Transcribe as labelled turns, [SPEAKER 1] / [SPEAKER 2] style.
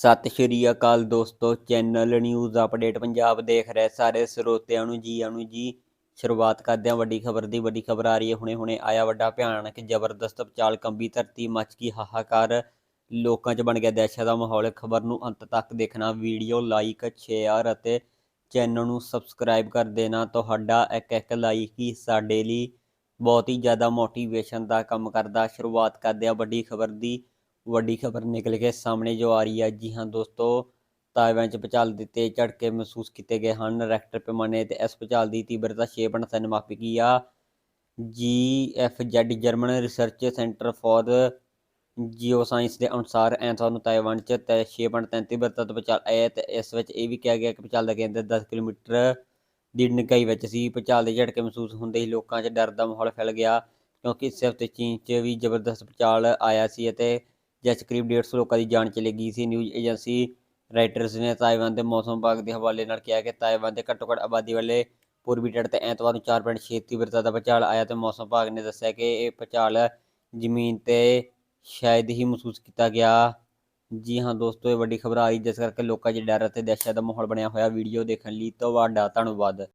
[SPEAKER 1] ਸਤਿ ਸ਼੍ਰੀ ਅਕਾਲ ਦੋਸਤੋ channel news update Punjab ਦੇਖ ਰਹੇ ਸਾਰੇ ਸਰੋਤਿਆਂ ਨੂੰ ਜੀ ਆਨੂੰ ਜੀ। ਸ਼ੁਰੂਆਤ ਕਰਦੇ ਹਾਂ ਵੱਡੀ ਖਬਰ ਦੀ, ਵੱਡੀ ਖਬਰ ਆ ਰਹੀ ਹੈ ਹੁਣੇ ਹੁਣੇ ਆਇਆ ਵੱਡਾ ਭਿਆਨਕ ਜ਼ਬਰਦਸਤ ਚਾਲ ਕੰਬੀ ਧਰਤੀ, ਮਚ ਗਈ ਹਾਹਾਕਾਰ। ਲੋਕਾਂ 'ਚ ਬਣ ਗਿਆ ਦਹਿਸ਼ਤ ਦਾ ਮਾਹੌਲ। ਖਬਰ ਨੂੰ ਅੰਤ ਤੱਕ ਦੇਖਣਾ ਵੀਡੀਓ ਲਾਈਕ ਸ਼ੇਅਰ ਅਤੇ ਚੈਨਲ ਨੂੰ ਸਬਸਕ੍ਰਾਈਬ ਕਰ ਦੇਣਾ। ਤੁਹਾਡਾ ਇੱਕ ਇੱਕ ਲਾਈਕ ਹੀ ਸਾਡੇ ਲਈ ਬਹੁਤ ਹੀ ਜ਼ਿਆਦਾ ਮੋਟੀਵੇਸ਼ਨ ਦਾ ਕੰਮ ਕਰਦਾ। ਸ਼ੁਰੂਆਤ ਕਰਦੇ ਹਾਂ ਵੱਡੀ ਖਬਰ ਦੀ। ਵੱਡੀ ਖਬਰ ਨਿਕਲ ਕੇ ਸਾਹਮਣੇ ਜੋ ਆ ਰਹੀ ਹੈ ਜੀ ਹਾਂ ਦੋਸਤੋ, ਤਾਇਵਾਨ ਚ ਭੂਚਾਲ ਦੇ ਤੇਜ਼ ਝਟਕੇ ਮਹਿਸੂਸ ਕੀਤੇ ਗਏ ਹਨ। ਰੈਕਟਰ ਪੈਮਾਨੇ ਤੇ ਇਸ ਭੂਚਾਲ ਦੀ ਤੀਬਰਤਾ 6.3 ਮਾਪੀ ਗਈ ਆ। GFZ German research centre for geoscience ਦੇ ਅਨੁਸਾਰ ਐਤਵਾਰ ਨੂੰ ਤਾਇਵਾਨ ਚ ਤੇ 6.3 ਤੀਬਰਤਾ ਤੋਂ ਭੂਚਾਲ ਆਇਆ ਤੇ ਇਸ ਵਿੱਚ ਇਹ ਵੀ ਕਿਹਾ ਗਿਆ ਕਿ ਭੂਚਾਲ ਦਾ ਕੇਂਦਰ 10 ਕਿਲੋਮੀਟਰ ਦੀ ਡੂੰਘਾਈ ਵਿੱਚ ਸੀ। ਭੂਚਾਲ ਦੇ ਝਟਕੇ ਮਹਿਸੂਸ ਹੁੰਦੇ ਹੀ ਲੋਕਾਂ 'ਚ ਡਰ ਦਾ ਮਾਹੌਲ ਫੈਲ ਗਿਆ, ਕਿਉਂਕਿ ਇਸ ਹਫ਼ਤੇ ਚੀਨ 'ਚ ਵੀ ਜ਼ਬਰਦਸਤ ਭੂਚਾਲ ਆਇਆ ਸੀ ਅਤੇ ਜਿਸ 'ਚ ਕਰੀਬ 150 ਲੋਕਾਂ ਦੀ ਜਾਨ ਚਲੀ ਗਈ ਸੀ। ਨਿਊਜ਼ ਏਜੰਸੀ ਰਾਈਟਰਸ ਨੇ ਤਾਇਵਾਨ ਦੇ ਮੌਸਮ ਵਿਭਾਗ ਦੇ ਹਵਾਲੇ ਨਾਲ ਕਿਹਾ ਕਿ ਤਾਇਵਾਨ ਦੇ ਘੱਟੋ ਘੱਟ ਆਬਾਦੀ ਵਾਲੇ ਪੂਰਬੀ ਤੱਟ ਤੇ ਐਤਵਾਰ ਨੂੰ 4.6 ਤੀਬਰਤਾ ਦਾ ਭੂਚਾਲ ਆਇਆ ਤੇ ਮੌਸਮ ਵਿਭਾਗ ਨੇ ਦੱਸਿਆ ਕਿ ਇਹ ਭੂਚਾਲ ਜ਼ਮੀਨ ਤੇ ਸ਼ਾਇਦ ਹੀ ਮਹਿਸੂਸ ਕੀਤਾ ਗਿਆ। ਜੀ ਹਾਂ ਦੋਸਤੋ, ਇਹ ਵੱਡੀ ਖਬਰ ਆ ਰਹੀ, ਜਿਸ ਕਰਕੇ ਲੋਕਾਂ 'ਚ ਡਰ ਅਤੇ ਦਹਿਸ਼ਤ ਦਾ ਮਾਹੌਲ ਬਣਿਆ ਹੋਇਆ। ਵੀਡੀਓ ਦੇਖਣ ਲਈ ਤੋਂ ਤੁਹਾਡਾ ਧੰਨਵਾਦ।